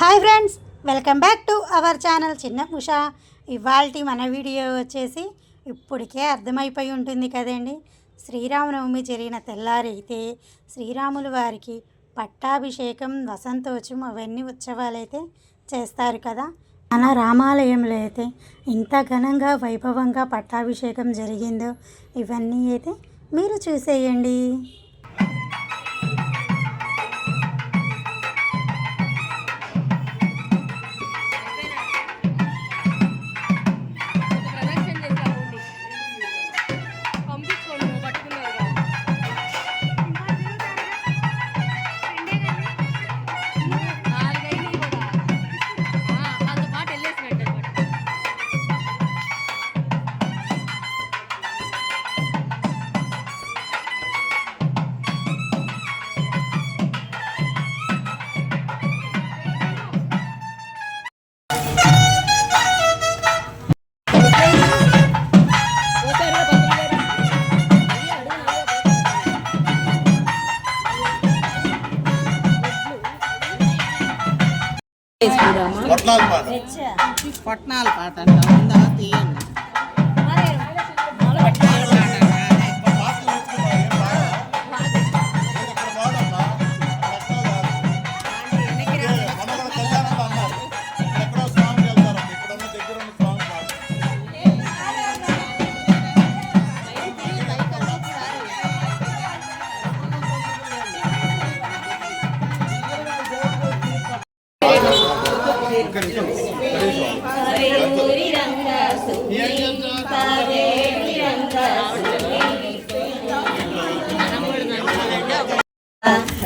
Hi friends welcome back to our channel Chinna Usha. ఇవాళ మన video వచ్చేసి ఇప్పటికే అర్థమైపోయి ఉంటుంది కదండి. శ్రీరామనవమి జరిగిన తెల్లారి అయితే వారికి పట్టాభిషేకం వసంతోత్సవం అవన్నీ ఉత్సవాలైతే చేస్తారు కదా. మన రామాలయంలో అయితే ఇంత ఘనంగా వైభవంగా పట్టాభిషేకం జరిగిందో ఇవన్నీ అయితే మీరు చూసేయండి. పొట్లాల పాట. పట్నాల పాట అంట తీయండి.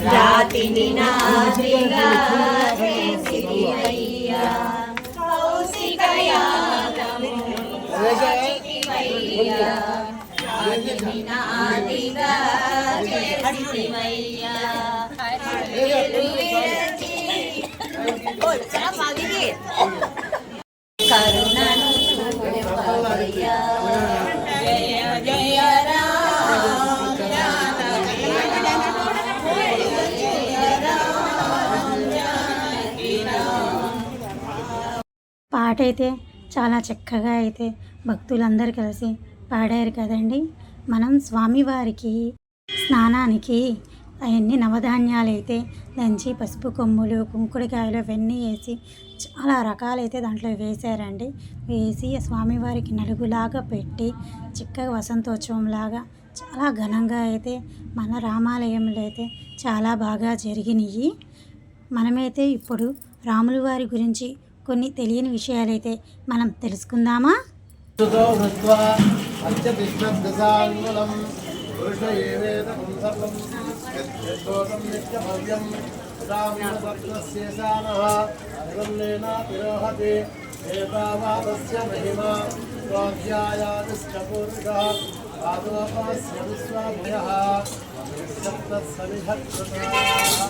రాతిని నాదిగా చేసిరి అయ్యా కౌశికయాగము చితివయ్యా రాతిని నాదిగా చేసిరి అయ్యా పాట అయితే చాలా చక్కగా అయితే భక్తులందరూ కలిసి పాడారు కదండి. మనం స్వామివారికి స్నానానికి అవన్నీ నవధాన్యాలు అయితే దంచి పసుపు కొమ్ములు కుంకుడికాయలు అవన్నీ వేసి చాలా రకాలైతే దాంట్లో వేశారండి. వేసి స్వామివారికి నలుగులాగా పెట్టి చిక్కగా వసంతోత్సవంలాగా చాలా ఘనంగా అయితే మన రామాలయంలో అయితే చాలా బాగా జరిగినాయి మనమైతే ఇప్పుడు రాముల వారి గురించి కొన్ని తెలియని విషయాలైతే మనం తెలుసుకుందామా? కృష్ణ హృత్వా పంచతిష్ణదశాంగులం పురుష ఏవేదం సర్వం ఏతావాదస్య మహిమా స్వాధ్యాయాదిశ్చ పాదోపస్య విశ్వాభయः సప్తసవిధకృతాः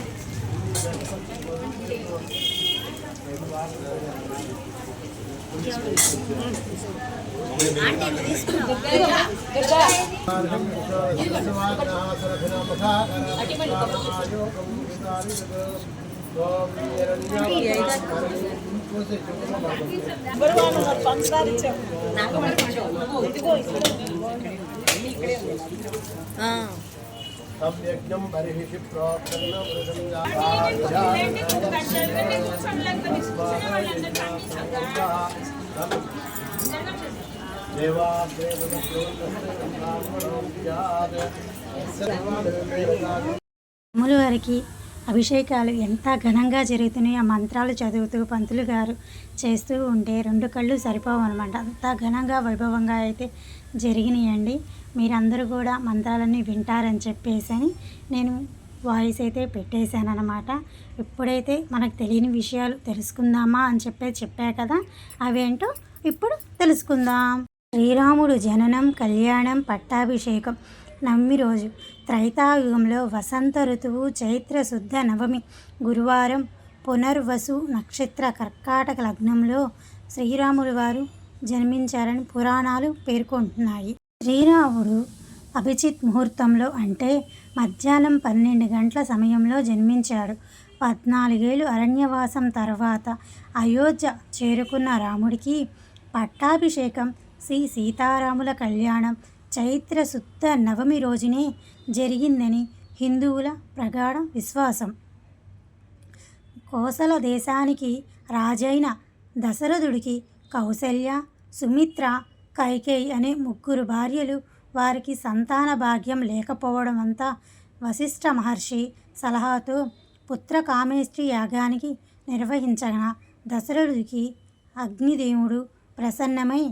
यज्ञं बर्हिषि प्रोक्तन्न वृदं అమ్ములు వారికి అభిషేకాలు ఎంత ఘనంగా జరుగుతున్నాయో ఆ మంత్రాలు చదువుతూ పంతులు గారు చేస్తూ ఉంటే రెండు కళ్ళు సరిపోవు అనమాట అంత ఘనంగా వైభవంగా అయితే జరిగినాయండి. మీరందరూ కూడా మంత్రాలన్నీ వింటారని చెప్పేసి అని నేను వాయిస్ అయితే పెట్టేశానమాట ఎప్పుడైతే ఇప్పుడైతే మనకు తెలియని విషయాలు తెలుసుకుందామా అని చెప్పేసి చెప్పా కదా. అవేంటో ఇప్పుడు తెలుసుకుందాం. శ్రీరాముడు జననం కళ్యాణం పట్టాభిషేకం నవమి రోజు. త్రైతాయుగంలో వసంత ఋతువు చైత్ర శుద్ధ నవమి గురువారం పునర్వసు నక్షత్ర కర్కాటక లగ్నంలో శ్రీరాములు వారు జన్మించారని పురాణాలు పేర్కొంటున్నాయి. శ్రీరాముడు అభిజిత్ ముహూర్తంలో అంటే మధ్యాహ్నం పన్నెండు గంటల సమయంలో జన్మించాడు. పద్నాలుగేళ్ళు అరణ్యవాసం తర్వాత అయోధ్య చేరుకున్న రాముడికి పట్టాభిషేకం శ్రీ సీతారాముల కళ్యాణం చైత్ర శుద్ధ నవమి రోజునే జరిగిందని హిందువుల ప్రగాఢ విశ్వాసం. కోసల దేశానికి రాజైన దశరథుడికి కౌసల్య సుమిత్ర కైకేయి అనే ముగ్గురు భార్యలు వారికి సంతాన భాగ్యం లేకపోవడం అంతా వశిష్ఠ మహర్షి సలహాతో పుత్ర కామేష్టి యాగానికి నిర్వహించగా దశరథుడికి అగ్నిదేవుడు ప్రసన్నమై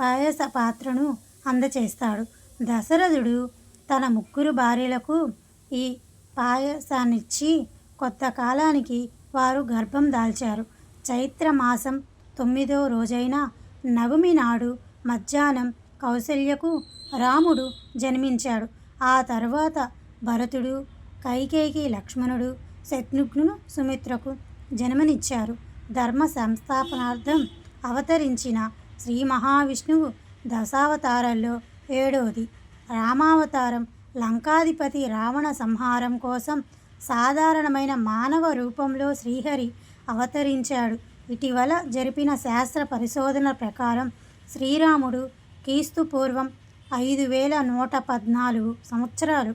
పాయస పాత్రను అందచేస్తాడు. దశరథుడు తన ముగ్గురు భార్యలకు ఈ పాయసాన్నిచ్చి కొత్త కాలానికి వారు గర్భం దాల్చారు. చైత్ర మాసం తొమ్మిదో రోజైన నవమి నాడు మధ్యాహ్నం కౌసల్యకు రాముడు జన్మించాడు. ఆ తర్వాత భరతుడు కైకేకి లక్ష్మణుడు శత్రుఘ్నుడు సుమిత్రకు జన్మనిచ్చారు. ధర్మ సంస్థాపనార్థం అవతరించిన శ్రీ మహావిష్ణువు దశావతారాల్లో ఏడోది. రామావతారం లంకాధిపతి రావణ సంహారం కోసం సాధారణమైన మానవ రూపంలో శ్రీహరి అవతరించాడు. ఇటీవల జరిపిన శాస్త్ర పరిశోధన ప్రకారం శ్రీరాముడు క్రీస్తు పూర్వం ఐదు వేల నూట పద్నాలుగు సంవత్సరాలు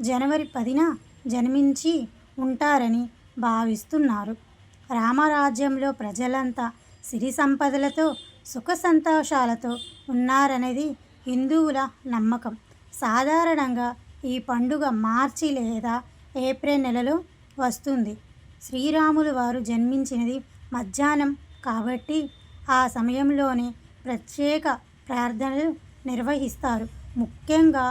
జనవరి పదిన జన్మించి ఉంటారని భావిస్తున్నారు. రామరాజ్యంలో ప్రజలంతా సిరి సంపదలతో సుఖ సంతోషాలతో ఉన్నారనేది హిందువుల నమ్మకం. సాధారణంగా ఈ పండుగ మార్చి లేదా ఏప్రిల్ నెలలో వస్తుంది. శ్రీరాములు వారు జన్మించినది మధ్యాహ్నం కాబట్టి ఆ సమయంలోనే ప్రత్యేక ప్రార్థనలు నిర్వహిస్తారు. ముఖ్యంగా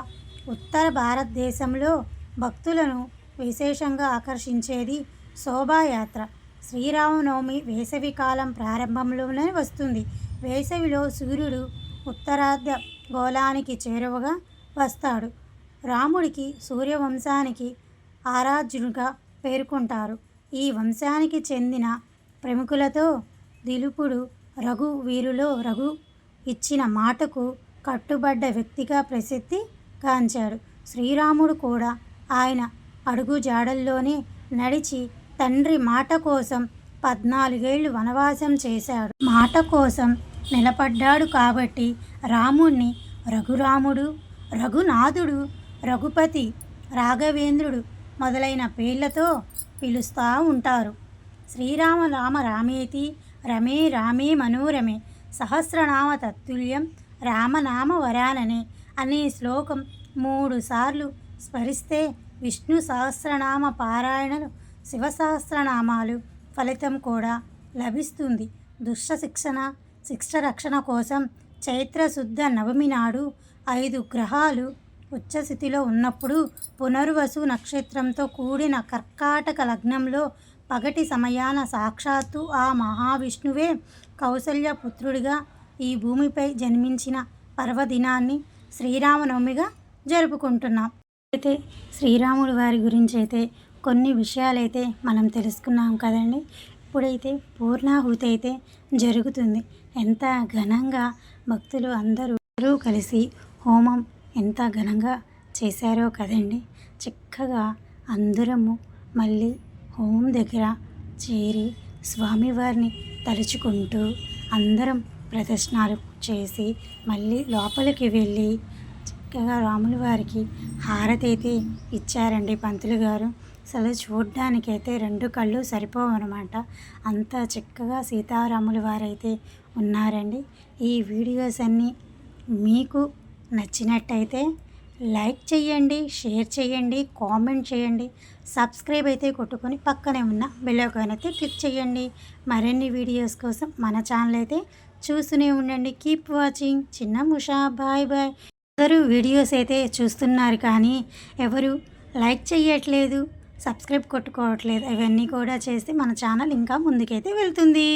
ఉత్తర భారతదేశంలో భక్తులను విశేషంగా ఆకర్షించేది శోభాయాత్ర. శ్రీరామనవమి వేసవి కాలం ప్రారంభంలోనే వస్తుంది. వేసవిలో సూర్యుడు ఉత్తరార్ధ గోళానికి చేరువగా వస్తాడు. రాముడికి సూర్యవంశానికి ఆరాధ్యునిగా పేర్కొంటారు. ఈ వంశానికి చెందిన ప్రముఖులతో దిలుపుడు రఘు వీరులో రఘు ఇచ్చిన మాటకు కట్టుబడ్డ వ్యక్తిగా ప్రసిద్ధి గాంచాడు. శ్రీరాముడు కూడా ఆయన అడుగు జాడల్లోనే నడిచి తండ్రి మాట కోసం పద్నాలుగేళ్ళు వనవాసం చేశాడు. మాట కోసం నిలబడ్డాడు కాబట్టి రాముణ్ణి రఘురాముడు రఘునాథుడు రఘుపతి రాఘవేంద్రుడు మొదలైన పేర్లతో పిలుస్తూ ఉంటారు. శ్రీరామ రామ రామేతి రమే రామే మనోరమే సహస్రనామ తత్తుల్యం రామనామ వరాననే అనే శ్లోకం మూడు సార్లు స్మరిస్తే విష్ణు సహస్రనామ పారాయణలు శివసహస్రనామాలు ఫలితం కూడా లభిస్తుంది. దుష్ట శిక్షణ శిక్ష రక్షణ కోసం చైత్రశుద్ధ నవమి నాడు ఐదు గ్రహాలు ఉచ్చస్థితిలో ఉన్నప్పుడు పునర్వసు నక్షత్రంతో కూడిన కర్కాటక లగ్నంలో పగటి సమయాన సాక్షాత్తు ఆ మహావిష్ణువే కౌసల్య పుత్రుడిగా ఈ భూమిపై జన్మించిన పర్వదినాన్ని శ్రీరామనవమిగా జరుపుకుంటున్నాం. అయితే శ్రీరాముడు వారి గురించి అయితే కొన్ని విషయాలైతే మనం తెలుసుకున్నాం కదండి. ఇప్పుడైతే పూర్ణాహుతి అయితే జరుగుతుంది. ఎంత ఘనంగా భక్తులు అందరూ కలిసి హోమం ఎంత ఘనంగా చేశారో కదండి. చక్కగా అందరము మళ్ళీ హోమం దగ్గర చేరి స్వామివారిని తలుచుకుంటూ అందరం ప్రదర్శనలు చేసి మళ్ళీ లోపలికి వెళ్ళి చక్కగా రాముల వారికి హారతి అయితే ఇచ్చారండి పంతులు గారు. అసలు చూడ్డానికైతే రెండు కళ్ళు సరిపోవన్నమాట. అంత చక్కగా సీతారాముల వారైతే ఉన్నారండి. ఈ వీడియోస్ అన్నీ మీకు నచ్చినట్టయితే లైక్ చేయండి షేర్ చేయండి కామెంట్ చేయండి సబ్స్క్రైబ్ అయితే కొట్టుకొని పక్కనే ఉన్న బెల్ అయితే క్లిక్ చేయండి మరిన్ని వీడియోస్ కోసం మన ఛానల్ అయితే చూస్తూనే ఉండండి. Keep watching. చిన్న ముషా. Bye bye. అందరూ వీడియోస్ అయితే చూస్తున్నారు కానీ ఎవరు లైక్ చేయట్లేదు సబ్స్క్రైబ్ కొట్టుకోవట్లేదు. ఇవన్నీ కూడా చేస్తే మన ఛానల్ ఇంకా ముందుకైతే వెళ్తుంది.